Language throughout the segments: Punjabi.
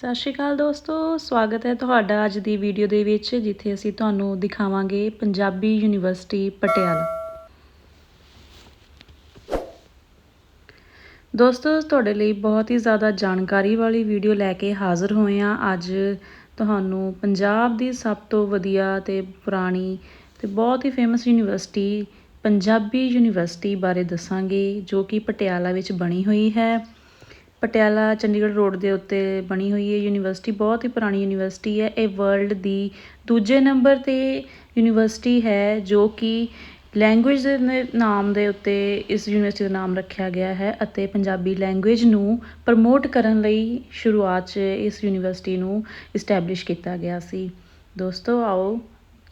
ਸਤਿ ਸ਼੍ਰੀ ਅਕਾਲ ਦੋਸਤੋ, ਸਵਾਗਤ ਹੈ ਤੁਹਾਡਾ ਅੱਜ ਦੀ ਵੀਡੀਓ ਦੇ ਵਿੱਚ, ਜਿੱਥੇ ਅਸੀਂ ਤੁਹਾਨੂੰ ਦਿਖਾਵਾਂਗੇ ਪੰਜਾਬੀ ਯੂਨੀਵਰਸਿਟੀ ਪਟਿਆਲਾ। ਦੋਸਤੋ, ਤੁਹਾਡੇ ਲਈ ਬਹੁਤ ਹੀ ਜ਼ਿਆਦਾ ਜਾਣਕਾਰੀ ਵਾਲੀ ਵੀਡੀਓ ਲੈ ਕੇ ਹਾਜ਼ਰ ਹੋਏ ਹਾਂ। ਅੱਜ ਤੁਹਾਨੂੰ ਪੰਜਾਬ ਦੀ ਸਭ ਤੋਂ ਵਧੀਆ ਤੇ ਪੁਰਾਣੀ ਤੇ ਬਹੁਤ ਹੀ ਫੇਮਸ ਯੂਨੀਵਰਸਿਟੀ, ਪੰਜਾਬੀ ਯੂਨੀਵਰਸਿਟੀ ਬਾਰੇ ਦੱਸਾਂਗੇ, ਜੋ ਕਿ ਪਟਿਆਲਾ ਵਿੱਚ ਬਣੀ ਹੋਈ ਹੈ। ਪਟਿਆਲਾ ਚੰਡੀਗੜ੍ਹ ਰੋਡ ਦੇ ਉੱਤੇ ਬਣੀ ਹੋਈ ਹੈ ਯੂਨੀਵਰਸਿਟੀ, ਬਹੁਤ ਹੀ ਪੁਰਾਣੀ ਯੂਨੀਵਰਸਿਟੀ ਹੈ। ਇਹ ਵਰਲਡ ਦੀ ਦੂਜੇ ਨੰਬਰ 'ਤੇ ਯੂਨੀਵਰਸਿਟੀ ਹੈ ਜੋ ਕਿ ਲੈਂਗੁਏਜ ਦੇ ਨਾਮ ਦੇ ਉੱਤੇ ਇਸ ਯੂਨੀਵਰਸਿਟੀ ਦਾ ਨਾਮ ਰੱਖਿਆ ਗਿਆ ਹੈ ਅਤੇ ਪੰਜਾਬੀ ਲੈਂਗੁਏਜ ਨੂੰ ਪ੍ਰਮੋਟ ਕਰਨ ਲਈ ਸ਼ੁਰੂਆਤ 'ਚ ਇਸ ਯੂਨੀਵਰਸਿਟੀ ਨੂੰ ਇਸਟੈਬਲਿਸ਼ ਕੀਤਾ ਗਿਆ ਸੀ। ਦੋਸਤੋ, ਆਓ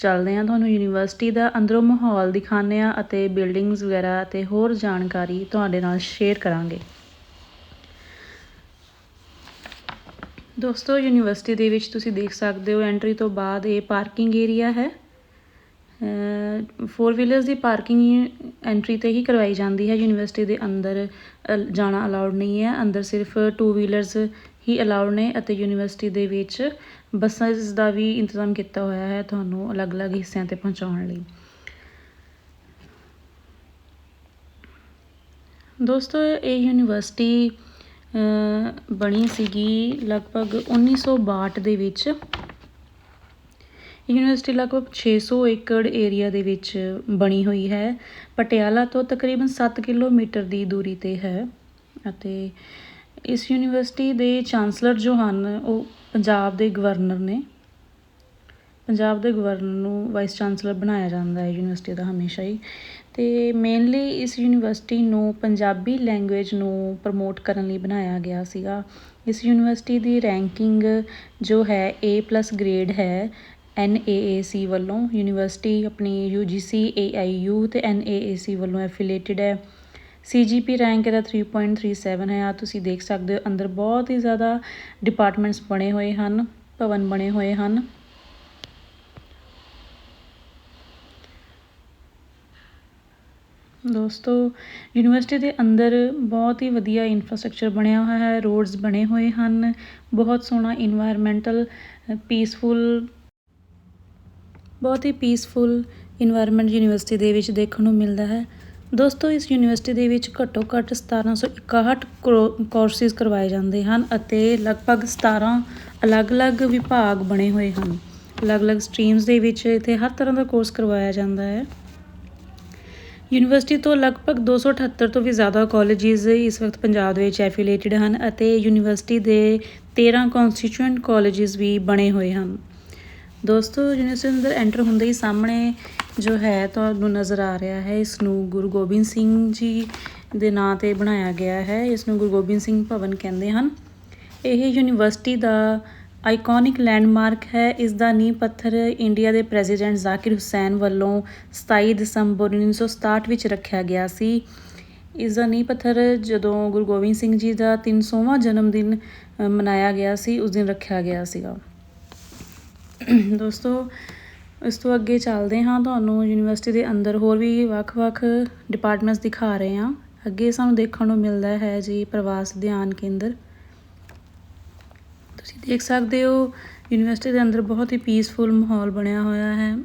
ਚੱਲਦੇ ਹਾਂ ਤੁਹਾਨੂੰ ਯੂਨੀਵਰਸਿਟੀ ਦਾ ਅੰਦਰੋਂ ਮਾਹੌਲ ਦਿਖਾਉਂਦੇ ਹਾਂ ਅਤੇ ਬਿਲਡਿੰਗਸ ਵਗੈਰਾ ਅਤੇ ਹੋਰ ਜਾਣਕਾਰੀ ਤੁਹਾਡੇ ਨਾਲ ਸ਼ੇਅਰ ਕਰਾਂਗੇ। ਦੋਸਤੋ, ਯੂਨੀਵਰਸਿਟੀ ਦੇ ਵਿੱਚ ਤੁਸੀਂ ਦੇਖ ਸਕਦੇ ਹੋ ਐਂਟਰੀ ਤੋਂ ਬਾਅਦ ਇਹ ਪਾਰਕਿੰਗ ਏਰੀਆ ਹੈ। ਫੋਰ ਵੀਲਰਸ ਦੀ ਪਾਰਕਿੰਗ ਐਂਟਰੀ ਤੇ ਹੀ ਕਰਵਾਈ ਜਾਂਦੀ ਹੈ। ਯੂਨੀਵਰਸਿਟੀ ਦੇ ਅੰਦਰ ਜਾਣਾ ਅਲਾਉਡ ਨਹੀਂ ਹੈ। ਅੰਦਰ ਸਿਰਫ ਟੂ ਵੀਲਰਸ ਹੀ ਅਲਾਉਡ ਨੇ ਅਤੇ ਯੂਨੀਵਰਸਿਟੀ ਦੇ ਵਿੱਚ ਬੱਸਾਂ ਦਾ ਵੀ ਇੰਤਜ਼ਾਮ ਕੀਤਾ ਹੋਇਆ ਹੈ ਤੁਹਾਨੂੰ ਅਲੱਗ-ਅਲੱਗ ਹਿੱਸਿਆਂ ਤੇ ਪਹੁੰਚਾਉਣ ਲਈ। ਦੋਸਤੋ, ਇਹ ਯੂਨੀਵਰਸਿਟੀ ਬਣੀ ਸੀਗੀ ਲਗਭਗ 1962 ਦੇ ਵਿੱਚ। ਯੂਨੀਵਰਸਿਟੀ ਲਗਭਗ 600 ਏਕੜ ਏਰੀਆ ਦੇ ਵਿੱਚ ਬਣੀ ਹੋਈ ਹੈ। ਪਟਿਆਲਾ ਤੋਂ ਤਕਰੀਬਨ 7 ਕਿਲੋਮੀਟਰ ਦੀ ਦੂਰੀ ਤੇ ਹੈ ਅਤੇ ਇਸ ਯੂਨੀਵਰਸਿਟੀ ਦੇ ਚਾਂਸਲਰ ਜੋ ਹਨ ਉਹ ਪੰਜਾਬ ਦੇ ਗਵਰਨਰ ਨੇ। ਪੰਜਾਬ ਦੇ ਗਵਰਨਰ ਨੂੰ ਵਾਈਸ ਚਾਂਸਲਰ ਬਣਾਇਆ ਜਾਂਦਾ ਹੈ ਯੂਨੀਵਰਸਿਟੀ ਦਾ ਹਮੇਸ਼ਾ ਹੀ। ਅਤੇ ਮੇਨਲੀ ਇਸ ਯੂਨੀਵਰਸਿਟੀ ਨੂੰ ਪੰਜਾਬੀ ਲੈਂਗੁਏਜ ਨੂੰ ਪ੍ਰਮੋਟ ਕਰਨ ਲਈ ਬਣਾਇਆ ਗਿਆ ਸੀਗਾ। ਇਸ ਯੂਨੀਵਰਸਿਟੀ ਦੀ ਰੈਂਕਿੰਗ ਜੋ ਹੈ ਏ ਪਲੱਸ ਗ੍ਰੇਡ ਹੈ ਐੱਨ ਏ ਏ ਸੀ ਵੱਲੋਂ। ਯੂਨੀਵਰਸਿਟੀ ਆਪਣੀ ਯੂ ਜੀ ਸੀ ਏ ਆਈ ਯੂ ਅਤੇ UGC ਏ ਏ ਸੀ ਵੱਲੋਂ ਐਫੀਲੇਟਿਡ ਹੈ। ਸੀ ਜੀ ਪੀ ਰੈਂਕ ਇਹਦਾ 3.37 ਹੈ। ਆ ਤੁਸੀਂ ਦੇਖ ਸਕਦੇ ਹੋ, ਅੰਦਰ ਬਹੁਤ ਹੀ ਜ਼ਿਆਦਾ ਡਿਪਾਰਟਮੈਂਟਸ ਬਣੇ ਹੋਏ ਹਨ, ਭਵਨ ਬਣੇ ਹੋਏ ਹਨ। ਦੋਸਤੋ, ਯੂਨੀਵਰਸਿਟੀ ਦੇ ਅੰਦਰ ਬਹੁਤ ਹੀ ਵਧੀਆ ਇਨਫਰਾਸਟ੍ਰਕਚਰ ਬਣਿਆ ਹੋਇਆ ਹੈ ਰੋਡਸ ਬਣੇ ਹੋਏ ਹਨ, ਬਹੁਤ ਸੋਹਣਾ ਇਨਵਾਇਰਮੈਂਟਲ ਪੀਸਫੁਲ ਬਹੁਤ ਹੀ ਪੀਸਫੁਲ ਇਨਵਾਇਰਮੈਂਟ ਯੂਨੀਵਰਸਿਟੀ ਦੇ ਵਿੱਚ ਦੇਖਣ ਨੂੰ ਮਿਲਦਾ ਹੈ। ਦੋਸਤੋ, ਇਸ ਯੂਨੀਵਰਸਿਟੀ ਦੇ ਵਿੱਚ ਘੱਟੋ ਘੱਟ 1761 ਕੋਰਸਿਸ ਕਰਵਾਏ ਜਾਂਦੇ ਹਨ ਅਤੇ ਲਗਭਗ 17 ਅਲੱਗ-ਅਲੱਗ ਵਿਭਾਗ ਬਣੇ ਹੋਏ ਹਨ। ਅਲੱਗ-ਅਲੱਗ ਸਟਰੀਮਸ ਦੇ ਵਿੱਚ ਇੱਥੇ ਹਰ ਤਰ੍ਹਾਂ ਦਾ ਕੋਰਸ ਕਰਵਾਇਆ ਜਾਂਦਾ ਹੈ। ਯੂਨੀਵਰਸਿਟੀ ਤੋਂ ਲਗਭਗ 278 ਤੋਂ ਵੀ ਜ਼ਿਆਦਾ ਕਾਲਜਿਸ ਇਸ ਵਕਤ ਪੰਜਾਬ ਦੇ ਵਿੱਚ ਐਫੀਲੀਏਟਡ ਹਨ ਅਤੇ ਯੂਨੀਵਰਸਿਟੀ ਦੇ 13 ਕਨਸਟੀਟਿਊਐਂਟ ਕਾਲਜਿਸ ਵੀ ਬਣੇ ਹੋਏ ਹਨ। ਦੋਸਤੋ ਯੂਨੀਵਰਸਿਟੀ ਅੰਦਰ ਐਂਟਰ ਹੁੰਦੇ ਹੀ ਸਾਹਮਣੇ ਜੋ ਹੈ ਤੁਹਾਨੂੰ ਨਜ਼ਰ ਆ ਰਿਹਾ ਹੈ ਇਸ ਨੂੰ ਗੁਰੂ ਗੋਬਿੰਦ ਸਿੰਘ ਜੀ ਦੇ ਨਾਂ ਤੇ ਬਣਾਇਆ ਗਿਆ ਹੈ। ਇਸ ਨੂੰ ਗੁਰੂ ਗੋਬਿੰਦ ਸਿੰਘ ਭਵਨ ਕਹਿੰਦੇ ਹਨ। ਇਹ ਯੂਨੀਵਰਸਿਟੀ ਦਾ ਆਈਕੋਨਿਕ ਲੈਂਡਮਾਰਕ ਹੈ। ਇਸ ਦਾ ਨੀਂਹ ਪੱਥਰ ਇੰਡੀਆ ਦੇ ਪ੍ਰੈਜ਼ੀਡੈਂਟ ਜ਼ਾਕਿਰ ਹੁਸੈਨ ਵੱਲੋਂ 27 ਦਸੰਬਰ 1967 ਵਿੱਚ ਰੱਖਿਆ ਗਿਆ ਸੀ। ਇਸ ਦਾ ਨੀਂਹ ਪੱਥਰ ਜਦੋਂ ਗੁਰੂ ਗੋਬਿੰਦ ਸਿੰਘ ਜੀ ਦਾ 300ਵਾਂ ਜਨਮ ਦਿਨ ਮਨਾਇਆ ਗਿਆ ਸੀ, ਉਸ ਦਿਨ ਰੱਖਿਆ ਗਿਆ ਸੀਗਾ। ਦੋਸਤੋ, ਇਸ ਤੋਂ ਅੱਗੇ ਚੱਲਦੇ ਹਾਂ। ਤੁਹਾਨੂੰ ਯੂਨੀਵਰਸਿਟੀ ਦੇ ਅੰਦਰ ਹੋਰ ਵੀ ਵੱਖ-ਵੱਖ ਡਿਪਾਰਟਮੈਂਟਸ ਦਿਖਾ ਰਹੇ ਹਾਂ। ਅੱਗੇ ਸਾਨੂੰ ਦੇਖਣ ਨੂੰ ਮਿਲਦਾ ਹੈ ਜੀ ਪ੍ਰਵਾਸ ਧਿਆਨ ਕੇਂਦਰ। ਤੁਸੀਂ ਦੇਖ ਸਕਦੇ ਹੋ, ਯੂਨੀਵਰਸਿਟੀ ਦੇ ਅੰਦਰ ਬਹੁਤ ਹੀ ਪੀਸਫੁਲ ਮਾਹੌਲ ਬਣਿਆ ਹੋਇਆ ਹੈ।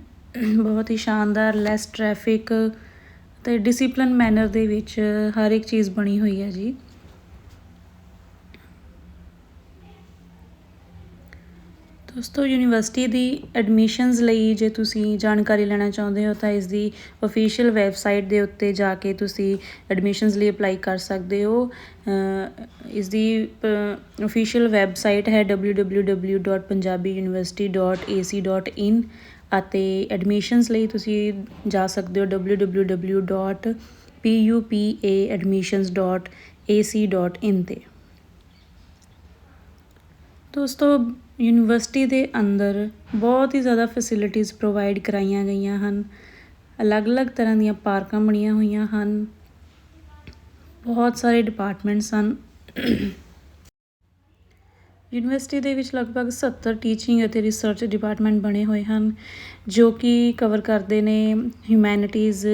ਬਹੁਤ ਹੀ ਸ਼ਾਨਦਾਰ ਲੈਸ ਟ੍ਰੈਫਿਕ ਤੇ ਡਿਸਪਲਿਨ ਮੈਨਰ ਦੇ ਵਿੱਚ ਹਰ ਇੱਕ ਚੀਜ਼ ਬਣੀ ਹੋਈ ਹੈ ਜੀ। ਦੋਸਤੋ, ਯੂਨੀਵਰਸਿਟੀ ਦੀ ਐਡਮਿਸ਼ਨਸ ਲਈ ਜੇ ਤੁਸੀਂ ਜਾਣਕਾਰੀ ਲੈਣਾ ਚਾਹੁੰਦੇ ਹੋ, ਤਾਂ ਇਸ ਦੀ ਅਫੀਸ਼ੀਅਲ ਵੈਬਸਾਈਟ ਦੇ ਉੱਤੇ ਜਾ ਕੇ ਤੁਸੀਂ ਐਡਮਿਸ਼ਨਸ ਲਈ ਅਪਲਾਈ ਕਰ ਸਕਦੇ ਹੋ। ਇਸ ਦੀ ਅਫੀਸ਼ੀਅਲ ਵੈਬਸਾਈਟ ਹੈ www.punjabiuniversity.ac.in ਅਤੇ ਐਡਮਿਸ਼ਨਸ ਲਈ ਤੁਸੀਂ ਜਾ ਸਕਦੇ ਹੋ www.pupaadmissions.ac.in ਤੇ। ਦੋਸਤੋ ਯੂਨੀਵਰਸਿਟੀ ਦੇ ਅੰਦਰ ਬਹੁਤ ਹੀ ਜ਼ਿਆਦਾ ਫੈਸਿਲਿਟੀਜ਼ ਪ੍ਰੋਵਾਈਡ ਕਰਾਈਆਂ ਗਈਆਂ ਹਨ। ਅਲੱਗ-ਅਲੱਗ ਤਰ੍ਹਾਂ ਦੀਆਂ ਪਾਰਕਾਂ ਬਣੀਆਂ ਹੋਈਆਂ ਹਨ। ਬਹੁਤ ਸਾਰੇ ਡਿਪਾਰਟਮੈਂਟਸ ਹਨ। ਯੂਨੀਵਰਸਿਟੀ ਦੇ ਵਿੱਚ ਲਗਭਗ 70 ਟੀਚਿੰਗ ਅਤੇ ਰਿਸਰਚ ਡਿਪਾਰਟਮੈਂਟ ਬਣੇ ਹੋਏ ਹਨ, ਜੋ ਕਿ ਕਵਰ ਕਰਦੇ ਨੇ humanities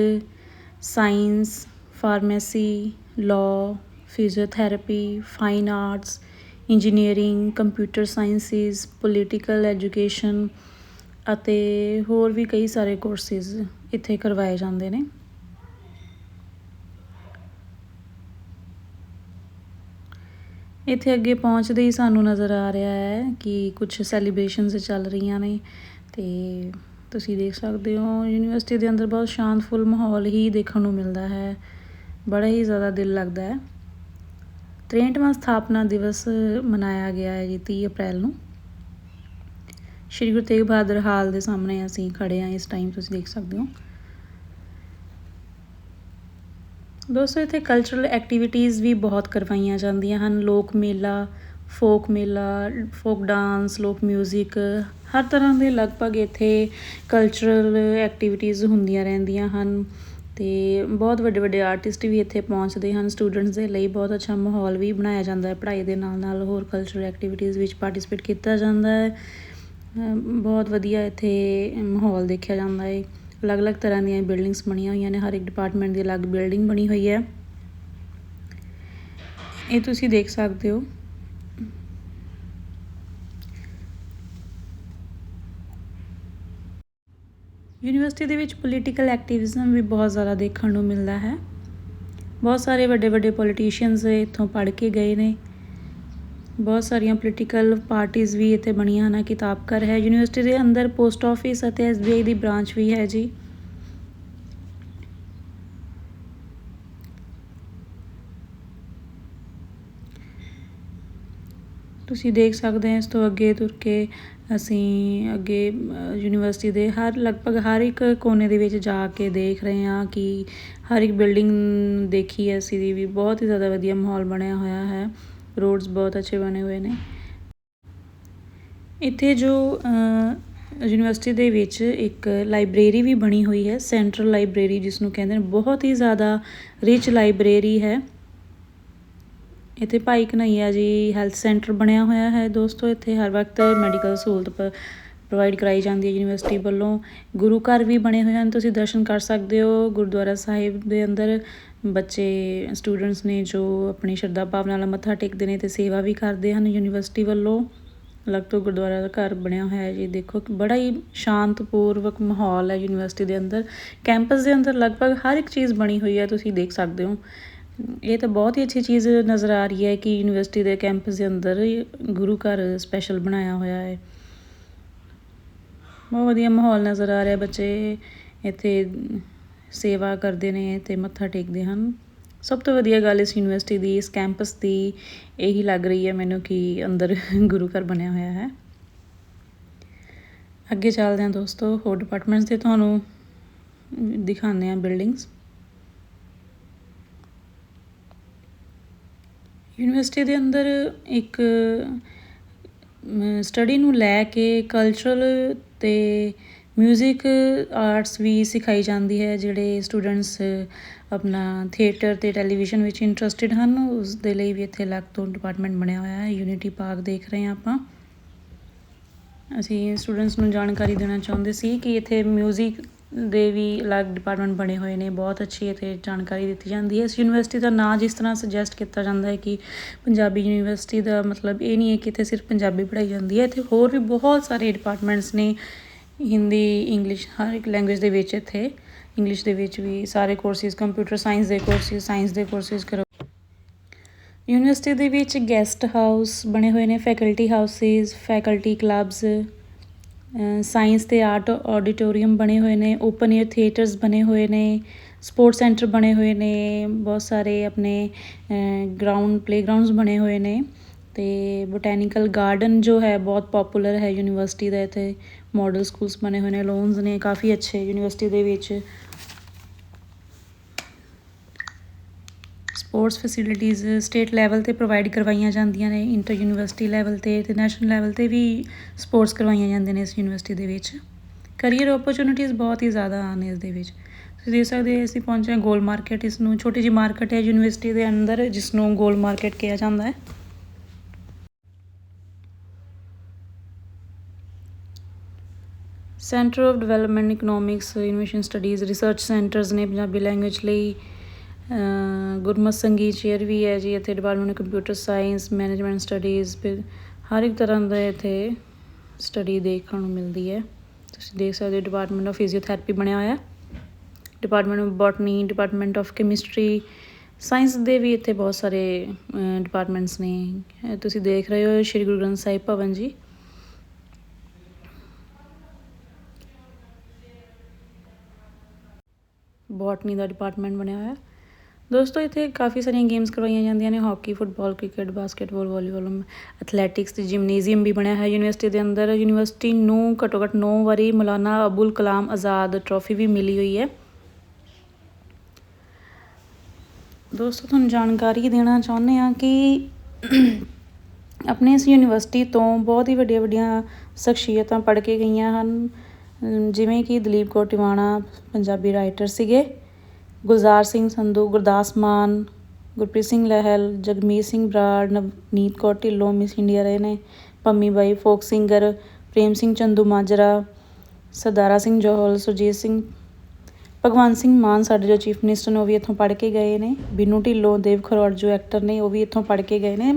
science pharmacy law physiotherapy fine arts engineering computer sciences political education ਅਤੇ ਹੋਰ ਵੀ ਕਈ ਸਾਰੇ ਕੋਰਸਿਸ ਇੱਥੇ ਕਰਵਾਏ ਜਾਂਦੇ ਨੇ। ਇੱਥੇ ਅੱਗੇ ਪਹੁੰਚਦੇ ਹੀ ਸਾਨੂੰ ਨਜ਼ਰ ਆ ਰਿਹਾ ਹੈ ਕਿ ਕੁਝ ਸੈਲੀਬ੍ਰੇਸ਼ਨਸ ਚੱਲ ਰਹੀਆਂ ਨੇ ਤੇ ਤੁਸੀਂ ਦੇਖ ਸਕਦੇ ਹੋ, ਯੂਨੀਵਰਸਿਟੀ ਦੇ ਅੰਦਰ ਬਹੁਤ ਸ਼ਾਂਤਫੁਲ ਮਾਹੌਲ ਹੀ ਦੇਖਣ ਨੂੰ ਮਿਲਦਾ ਹੈ। ਬੜਾ ਹੀ ਜ਼ਿਆਦਾ ਦਿਲ ਲੱਗਦਾ ਹੈ। 63ਵਾਂ ਸਥਾਪਨਾ ਦਿਵਸ ਮਨਾਇਆ ਗਿਆ ਹੈ ਜੀ 30 ਅਪ੍ਰੈਲ ਨੂੰ। ਸ਼੍ਰੀ ਗੁਰੂ ਤੇਗ ਬਹਾਦਰ ਹਾਲ ਦੇ ਸਾਹਮਣੇ ਅਸੀਂ ਖੜੇ ਹਾਂ, ਇਸ ਟਾਈਮ ਤੁਸੀਂ ਦੇਖ ਸਕਦੇ ਹੋ। ਦੋਸਤੋ, ਇੱਥੇ ਕਲਚਰਲ ਐਕਟੀਵਿਟੀਜ਼ ਵੀ ਬਹੁਤ ਕਰਵਾਈਆਂ ਜਾਂਦੀਆਂ ਹਨ। ਲੋਕ ਮੇਲਾ ਫੋਕ ਮੇਲਾ ਫੋਕ ਡਾਂਸ ਲੋਕ 뮤직 ਹਰ ਤਰ੍ਹਾਂ ਦੇ ਲਗਭਗ ਇੱਥੇ ਕਲਚਰਲ ਐਕਟੀਵਿਟੀਜ਼ ਹੁੰਦੀਆਂ ਰਹਿੰਦੀਆਂ ਹਨ। ਤੇ ਬਹੁਤ ਵੱਡੇ ਵੱਡੇ ਆਰਟਿਸਟ ਵੀ ਇੱਥੇ ਪਹੁੰਚਦੇ ਹਨ ਸਟੂਡੈਂਟਸ ਦੇ ਲਈ ਬਹੁਤ ਅੱਛਾ ਮਾਹੌਲ ਵੀ ਬਣਾਇਆ ਜਾਂਦਾ ਹੈ, ਪੜ੍ਹਾਈ ਦੇ ਨਾਲ ਨਾਲ ਹੋਰ ਕਲਚਰਲ ਐਕਟੀਵਿਟੀਜ਼ ਵਿੱਚ ਪਾਰਟਿਸਿਪੇਟ ਕੀਤਾ ਜਾਂਦਾ ਹੈ। ਬਹੁਤ ਵਧੀਆ ਇੱਥੇ ਮਾਹੌਲ ਦੇਖਿਆ ਜਾਂਦਾ ਹੈ। ਅਲੱਗ-ਅਲੱਗ ਤਰ੍ਹਾਂ ਦੀਆਂ ਬਿਲਡਿੰਗਸ ਬਣੀਆਂ ਹੋਈਆਂ ਨੇ, ਹਰ ਇੱਕ ਡਿਪਾਰਟਮੈਂਟ ਦੀ ਅਲੱਗ ਬਿਲਡਿੰਗ ਬਣੀ ਹੋਈ ਹੈ। ਇਹ ਤੁਸੀਂ ਦੇਖ ਸਕਦੇ ਹੋ। ਯੂਨੀਵਰਸਿਟੀ ਦੇ ਵਿੱਚ ਪੋਲੀਟੀਕਲ ਐਕਟਿਵਿਜ਼ਮ ਵੀ ਬਹੁਤ ਜ਼ਿਆਦਾ ਦੇਖਣ ਨੂੰ ਮਿਲਦਾ ਹੈ। ਬਹੁਤ ਸਾਰੇ ਵੱਡੇ ਵੱਡੇ ਪੋਲੀਟੀਸ਼ੀਅਨਸ ਇੱਥੋਂ ਪੜ੍ਹ ਕੇ ਗਏ ਨੇ। ਬਹੁਤ ਸਾਰੀਆਂ ਪੋਲੀਟੀਕਲ ਪਾਰਟੀਆਂ ਵੀ ਇੱਥੇ ਬਣੀਆਂ ਹਨ, ਕਿਤਾਬ ਘਰ ਹੈ। ਯੂਨੀਵਰਸਿਟੀ ਦੇ ਅੰਦਰ ਪੋਸਟ ਆਫਿਸ ਅਤੇ ਐਸਬੀਆਈ ਦੀ ਬ੍ਰਾਂਚ ਵੀ ਹੈ ਜੀ। ਤੁਸੀਂ ਦੇਖ ਸਕਦੇ ਹੋ ਇਸ ਤੋਂ ਅੱਗੇ ਤੁਰ ਕੇ ਅਸੀਂ ਅੱਗੇ ਯੂਨੀਵਰਸਿਟੀ ਦੇ ਹਰ ਲਗਭਗ ਹਰ ਇੱਕ ਕੋਨੇ ਦੇ ਵਿੱਚ ਜਾ ਕੇ ਦੇਖ ਰਹੇ ਹਾਂ ਕਿ ਹਰ ਇੱਕ ਬਿਲਡਿੰਗ ਦੇਖੀ ਹੈ ਅਸੀਂ ਦੀ ਵੀ, ਬਹੁਤ ਹੀ ਜ਼ਿਆਦਾ ਵਧੀਆ ਮਾਹੌਲ ਬਣਿਆ ਹੋਇਆ ਹੈ। ਰੋਡਸ ਬਹੁਤ ਅੱਛੇ ਬਣੇ ਹੋਏ ਨੇ। ਇੱਥੇ ਜੋ ਯੂਨੀਵਰਸਿਟੀ ਦੇ ਵਿੱਚ ਇੱਕ ਲਾਇਬ੍ਰੇਰੀ ਵੀ ਬਣੀ ਹੋਈ ਹੈ ਸੈਂਟਰਲ ਲਾਇਬ੍ਰੇਰੀ ਜਿਸ ਨੂੰ ਕਹਿੰਦੇ ਨੇ, ਬਹੁਤ ਹੀ ਜ਼ਿਆਦਾ ਰਿਚ ਲਾਇਬ੍ਰੇਰੀ ਹੈ। ਇੱਥੇ ਭਾਈ ਕਨਈਆ ਜੀ ਹੈਲਥ ਸੈਂਟਰ ਬਣਿਆ ਹੋਇਆ ਹੈ। ਦੋਸਤੋ, ਇੱਥੇ ਹਰ ਵਕਤ ਮੈਡੀਕਲ ਸਹੂਲਤ ਪ੍ਰੋਵਾਈਡ ਕਰਾਈ ਜਾਂਦੀ ਹੈ ਯੂਨੀਵਰਸਿਟੀ ਵੱਲੋਂ। ਗੁਰੂ ਘਰ ਵੀ ਬਣੇ ਹੋਏ ਹਨ। ਤੁਸੀਂ ਦਰਸ਼ਨ ਕਰ ਸਕਦੇ ਹੋ। ਗੁਰਦੁਆਰਾ ਸਾਹਿਬ ਦੇ ਅੰਦਰ ਬੱਚੇ ਸਟੂਡੈਂਟਸ ਨੇ ਜੋ ਆਪਣੀ ਸ਼ਰਧਾ ਭਾਵਨਾ ਨਾਲ ਮੱਥਾ ਟੇਕਦੇ ਨੇ ਤੇ ਸੇਵਾ ਵੀ ਕਰਦੇ ਹਨ ਯੂਨੀਵਰਸਿਟੀ ਵੱਲੋਂ। ਅਲੱਗ ਤੋਂ ਗੁਰਦੁਆਰਾ ਦਾ ਘਰ ਬਣਿਆ ਹੋਇਆ ਹੈ। ਜੀ ਦੇਖੋ ਬੜਾ ਹੀ ਸ਼ਾਂਤਪੂਰਵਕ ਮਾਹੌਲ ਹੈ ਯੂਨੀਵਰਸਿਟੀ ਦੇ ਅੰਦਰ। ਕੈਂਪਸ ਦੇ ਅੰਦਰ ਲਗਭਗ ਹਰ ਇੱਕ ਚੀਜ਼ ਬਣੀ ਹੋਈ ਹੈ। ਤੁਸੀਂ ਦੇਖ ਸਕਦੇ ਹੋ। ਇਹ ਤਾਂ ਬਹੁਤ ਹੀ ਅੱਛੀ ਚੀਜ਼ ਨਜ਼ਰ ਆ ਰਹੀ ਹੈ ਕਿ ਯੂਨੀਵਰਸਿਟੀ ਦੇ ਕੈਂਪਸ ਦੇ ਅੰਦਰ ਗੁਰੂ ਘਰ ਸਪੈਸ਼ਲ ਬਣਾਇਆ ਹੋਇਆ ਹੈ। ਬਹੁਤ ਵਧੀਆ ਮਾਹੌਲ ਨਜ਼ਰ ਆ ਰਿਹਾ ਬੱਚੇ ਇੱਥੇ ਸੇਵਾ ਕਰਦੇ ਨੇ ਤੇ ਮੱਥਾ ਟੇਕਦੇ ਹਨ। ਸਭ ਤੋਂ ਵਧੀਆ ਗੱਲ ਇਸ ਯੂਨੀਵਰਸਿਟੀ ਦੀ, ਇਸ ਕੈਂਪਸ ਦੀ ਇਹੀ ਲੱਗ ਰਹੀ ਹੈ ਮੈਨੂੰ ਕਿ ਅੰਦਰ ਗੁਰੂ ਘਰ ਬਣਿਆ ਹੋਇਆ ਹੈ। ਅੱਗੇ ਚੱਲਦੇ ਹਾਂ ਦੋਸਤੋ, ਹੋਰ ਡਿਪਾਰਟਮੈਂਟਸ ਦੇ ਤੁਹਾਨੂੰ ਦਿਖਾਉਂਦੇ ਹਾਂ ਬਿਲਡਿੰਗਸ ਯੂਨੀਵਰਸਿਟੀ ਦੇ ਅੰਦਰ ਇੱਕ ਸਟੱਡੀ ਨੂੰ ਲੈ ਕੇ ਕਲਚਰਲ ਅਤੇ ਮਿਊਜ਼ਿਕ ਆਰਟਸ ਵੀ ਸਿਖਾਈ ਜਾਂਦੀ ਹੈ, ਜਿਹੜੇ ਸਟੂਡੈਂਟਸ ਆਪਣਾ ਥੀਏਟਰ ਤੇ ਟੈਲੀਵਿਜ਼ਨ ਵਿੱਚ ਇੰਟਰਸਟਿਡ ਹਨ ਉਸ ਦੇ ਲਈ ਵੀ ਇੱਥੇ ਅਲੱਗ ਤੋਂ ਡਿਪਾਰਟਮੈਂਟ ਬਣਿਆ ਹੋਇਆ ਹੈ ਯੂਨਿਟੀ ਪਾਰਕ ਦੇਖ ਰਹੇ ਹਾਂ ਆਪਾਂ। ਅਸੀਂ ਸਟੂਡੈਂਟਸ ਨੂੰ ਜਾਣਕਾਰੀ ਦੇਣਾ ਚਾਹੁੰਦੇ ਸੀ ਕਿ ਇੱਥੇ ਮਿਊਜ਼ਿਕ ਦੇ ਵੀ ਅਲੱਗ ਡਿਪਾਰਟਮੈਂਟ ਬਣੇ ਹੋਏ ਨੇ, ਬਹੁਤ ਅੱਛੀ ਇੱਥੇ ਜਾਣਕਾਰੀ ਦਿੱਤੀ ਜਾਂਦੀ ਹੈ। ਇਸ ਯੂਨੀਵਰਸਿਟੀ ਦਾ ਨਾਂ ਜਿਸ ਤਰ੍ਹਾਂ ਸੁਜੈਸਟ ਕੀਤਾ ਜਾਂਦਾ ਹੈ ਕਿ ਪੰਜਾਬੀ ਯੂਨੀਵਰਸਿਟੀ ਦਾ ਮਤਲਬ ਇਹ ਨਹੀਂ ਹੈ ਕਿ ਇੱਥੇ ਸਿਰਫ ਪੰਜਾਬੀ ਪੜ੍ਹਾਈ ਜਾਂਦੀ ਹੈ, ਇੱਥੇ ਹੋਰ ਵੀ ਬਹੁਤ ਸਾਰੇ ਡਿਪਾਰਟਮੈਂਟਸ ਨੇ। ਹਿੰਦੀ ਇੰਗਲਿਸ਼ ਹਰ ਇੱਕ ਲੈਂਗੁਏਜ ਦੇ ਵਿੱਚ ਇੱਥੇ ਇੰਗਲਿਸ਼ ਦੇ ਵਿੱਚ ਵੀ ਸਾਰੇ ਕੋਰਸਿਸ ਕੰਪਿਊਟਰ ਸਾਇੰਸ ਦੇ ਕੋਰਸਿਸ ਸਾਇੰਸ ਦੇ ਕੋਰਸਿਸ ਕਰੋ। ਯੂਨੀਵਰਸਿਟੀ ਦੇ ਵਿੱਚ ਗੈਸਟ ਹਾਊਸ ਬਣੇ ਹੋਏ ਨੇ faculty houses faculty clubs science ਤੇ ਆਰਟ ਆਡੀਟੋਰੀਅਮ ਬਣੇ ਹੋਏ ਨੇ, ਓਪਨ ਏਅਰ ਥੀਏਟਰਸ ਬਣੇ ਹੋਏ ਨੇ, ਸਪੋਰਟਸ ਸੈਂਟਰ ਬਣੇ ਹੋਏ ਨੇ, ਬਹੁਤ ਸਾਰੇ ਆਪਣੇ ਗਰਾਊਂਡ ਪਲੇਗਰਾਉਂਡਸ ਬਣੇ ਹੋਏ ਨੇ ਅਤੇ ਬੋਟੈਨੀਕਲ ਗਾਰਡਨ ਜੋ ਹੈ ਬਹੁਤ ਪਪੂਲਰ ਹੈ ਯੂਨੀਵਰਸਿਟੀ ਦਾ ਇੱਥੇ ਮੋਡਲ ਸਕੂਲਸ ਬਣੇ ਹੋਏ ਨੇ ਲੋਨਸ ਨੇ ਕਾਫੀ ਅੱਛੇ ਯੂਨੀਵਰਸਿਟੀ ਦੇ ਵਿੱਚ ਸਪੋਰਟਸ ਫੈਸਿਲਿਟੀਜ਼ ਸਟੇਟ ਲੈਵਲ ਤੇ ਪ੍ਰੋਵਾਈਡ ਕਰਵਾਈਆਂ ਜਾਂਦੀਆਂ ਨੇ, ਇੰਟਰ ਯੂਨੀਵਰਸਿਟੀ ਲੈਵਲ ਤੇ ਤੇ ਨੈਸ਼ਨਲ ਲੈਵਲ ਤੇ ਵੀ ਸਪੋਰਟਸ ਕਰਵਾਈਆਂ ਜਾਂਦੇ ਨੇ ਇਸ ਯੂਨੀਵਰਸਿਟੀ ਦੇ ਵਿੱਚ। ਕਰੀਅਰ ਓਪਰਚੁਨਿਟੀਆਂ ਬਹੁਤ ਹੀ ਜ਼ਿਆਦਾ ਹਨ ਇਸ ਦੇ ਵਿੱਚ। ਤੁਸੀਂ ਦੇਖ ਸਕਦੇ ਹੋ, ਅਸੀਂ ਪਹੁੰਚੇ ਹਾਂ ਗੋਲ ਮਾਰਕੀਟ ਇਸ ਨੂੰ ਛੋਟੀ ਜਿਹੀ ਮਾਰਕੀਟ ਹੈ, ਯੂਨੀਵਰਸਿਟੀ ਦੇ ਅੰਦਰ ਜਿਸ ਨੂੰ ਗੋਲ ਮਾਰਕੀਟ ਕਿਹਾ ਜਾਂਦਾ ਹੈ। Centre of development economics innovation studies research centres ਨੇ ਪੰਜਾਬੀ ਲੈਂਗੁਏਜ ਲਈ ਗੁਰਮਤ ਸੰਗੀਤ ਚੇਅਰ ਵੀ ਹੈ ਜੀ, ਇੱਥੇ department computer science management studies ਫਿਰ ਹਰ ਇੱਕ ਤਰ੍ਹਾਂ ਦਾ ਇੱਥੇ ਸਟੱਡੀ ਦੇਖਣ ਨੂੰ ਮਿਲਦੀ ਹੈ। ਤੁਸੀਂ ਦੇਖ ਸਕਦੇ ਹੋ ਡਿਪਾਰਟਮੈਂਟ ਆਫ ਫਿਜ਼ੀਓਥੈਰੇਪੀ ਬਣਿਆ ਹੋਇਆ। Department of botany department of chemistry science ਦੇ ਵੀ ਇੱਥੇ ਬਹੁਤ ਸਾਰੇ ਡਿਪਾਰਟਮੈਂਟਸ ਨੇ। ਤੁਸੀਂ ਦੇਖ ਰਹੇ ਹੋ ਸ਼੍ਰੀ ਗੁਰੂ ਗ੍ਰੰਥ ਸਾਹਿਬ ਭਵਨ ਜੀ। ਬੋਟਨੀ ਦਾ ਡਿਪਾਰਟਮੈਂਟ ਬਣਿਆ ਹੋਇਆ। ਦੋਸਤੋ, ਇੱਥੇ ਕਾਫੀ ਸਾਰੀਆਂ ਗੇਮਸ ਕਰਵਾਈਆਂ ਜਾਂਦੀਆਂ ਨੇ। Hockey football cricket basketball volleyball athletics ਤੇ ਜਿਮਨੇਜ਼ੀਅਮ ਵੀ ਬਣਿਆ ਹੈ ਯੂਨੀਵਰਸਿਟੀ ਦੇ ਅੰਦਰ। ਯੂਨੀਵਰਸਿਟੀ ਨੂੰ ਘੱਟੋ ਘੱਟ 9 ਵਾਰੀ ਮੌਲਾਨਾ ਅਬੁਲ ਕਲਾਮ ਆਜ਼ਾਦ ਟਰੋਫੀ ਵੀ ਮਿਲੀ ਹੋਈ ਹੈ। ਦੋਸਤੋ, ਤੁਹਾਨੂੰ ਜਾਣਕਾਰੀ ਦੇਣਾ ਚਾਹੁੰਦੇ ਹਾਂ ਕਿ ਆਪਣੇ ਇਸ ਯੂਨੀਵਰਸਿਟੀ ਤੋਂ ਬਹੁਤ ਹੀ ਵੱਡੀਆਂ ਵੱਡੀਆਂ ਸ਼ਖਸੀਅਤਾਂ ਪੜ੍ਹ ਕੇ ਗਈਆਂ ਹਨ। ਜਿਵੇਂ ਕਿ ਦਲੀਪ ਕੌਰ ਟਿਵਾਣਾ, ਪੰਜਾਬੀ ਰਾਈਟਰ ਸੀਗੇ। ਗੁਲਜ਼ਾਰ ਸਿੰਘ ਸੰਧੂ, ਗੁਰਦਾਸ ਮਾਨ, ਗੁਰਪ੍ਰੀਤ ਸਿੰਘ ਲਹਿਲ, ਜਗਮੀਤ ਸਿੰਘ ਬਰਾੜ, ਨਵਨੀਤ ਕੌਰ ਢਿੱਲੋਂ, ਮਿਸ ਇੰਡੀਆ ਰਹੇ ਨੇ। ਪੰਮੀ ਬਾਈ ਫੋਕ ਸਿੰਗਰ, ਪ੍ਰੇਮ ਸਿੰਘ ਚੰਦੂ ਮਾਜਰਾ, ਸਰਦਾਰਾ ਸਿੰਘ ਜੋਹਲ, ਸੁਰਜੀਤ ਸਿੰਘ ਭਗਵੰਤ ਸਿੰਘ ਮਾਨ ਸਾਡੇ ਜੋ ਚੀਫ ਮਿਨਿਸਟਰ ਨੇ ਉਹ ਵੀ ਇੱਥੋਂ ਪੜ੍ਹ ਕੇ ਗਏ ਨੇ। ਬਿੰਨੂ ਢਿੱਲੋਂ, ਦੇਵ ਖਰੋੜ ਜੋ ਐਕਟਰ ਨੇ, ਉਹ ਵੀ ਇੱਥੋਂ ਪੜ੍ਹ ਕੇ ਗਏ ਨੇ।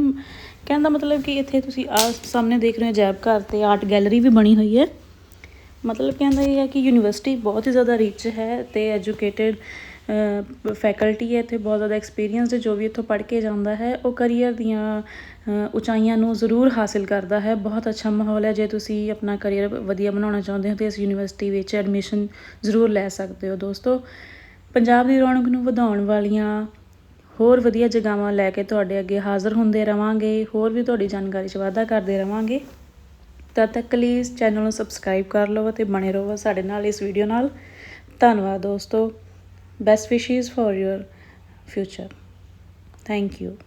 ਕਹਿਣ ਦਾ ਮਤਲਬ ਕਿ ਇੱਥੇ ਤੁਸੀਂ ਆ ਸਾਹਮਣੇ ਦੇਖ ਰਹੇ ਹੋ ਅਜਾਇਬ ਘਰ ਤੇ ਆਰਟ ਗੈਲਰੀ ਵੀ ਬਣੀ ਹੋਈ ਹੈ। ਮਤਲਬ ਕਹਿੰਦਾ ਇਹ ਹੈ ਕਿ ਯੂਨੀਵਰਸਿਟੀ ਬਹੁਤ ਹੀ ਜ਼ਿਆਦਾ ਰਿਚ ਹੈ ਤੇ ਐਜੂਕੇਟਿਡ ਫੈਕਲਟੀ ਹੈ, ਇੱਥੇ ਬਹੁਤ ਜ਼ਿਆਦਾ ਐਕਸਪੀਰੀਅੰਸਡ ਜੋ ਵੀ ਇੱਥੋਂ ਪੜ੍ਹ ਕੇ ਜਾਂਦਾ ਹੈ, ਉਹ ਕਰੀਅਰ ਦੀਆਂ ਉਚਾਈਆਂ ਨੂੰ ਜ਼ਰੂਰ ਹਾਸਿਲ ਕਰਦਾ ਹੈ। ਬਹੁਤ ਅੱਛਾ ਮਾਹੌਲ ਹੈ, ਜੇ ਤੁਸੀਂ ਆਪਣਾ ਕਰੀਅਰ ਵਧੀਆ ਬਣਾਉਣਾ ਚਾਹੁੰਦੇ ਹੋ, ਤਾਂ ਇਸ ਯੂਨੀਵਰਸਿਟੀ ਵਿੱਚ ਐਡਮਿਸ਼ਨ ਜ਼ਰੂਰ ਲੈ ਸਕਦੇ ਹੋ ਦੋਸਤੋ। ਪੰਜਾਬ ਦੀ ਰੌਣਕ ਨੂੰ ਵਧਾਉਣ ਵਾਲੀਆਂ ਹੋਰ ਵਧੀਆ ਜਗ੍ਹਾਵਾਂ ਲੈ ਕੇ ਤੁਹਾਡੇ ਅੱਗੇ ਹਾਜ਼ਰ ਹੁੰਦੇ ਰਵਾਂਗੇ। ਹੋਰ ਵੀ ਤੁਹਾਡੀ ਜਾਣਕਾਰੀ 'ਚ ਵਾਧਾ ਕਰਦੇ ਰਵਾਂਗੇ। ਤਦ ਤੱਕ ਲਈ ਚੈਨਲ ਨੂੰ ਸਬਸਕ੍ਰਾਈਬ ਕਰ ਲਵੋ ਅਤੇ ਬਣੇ ਰਹੋ ਸਾਡੇ ਨਾਲ ਇਸ ਵੀਡੀਓ ਨਾਲ। ਧੰਨਵਾਦ ਦੋਸਤੋ। Best wishes for your future. Thank you.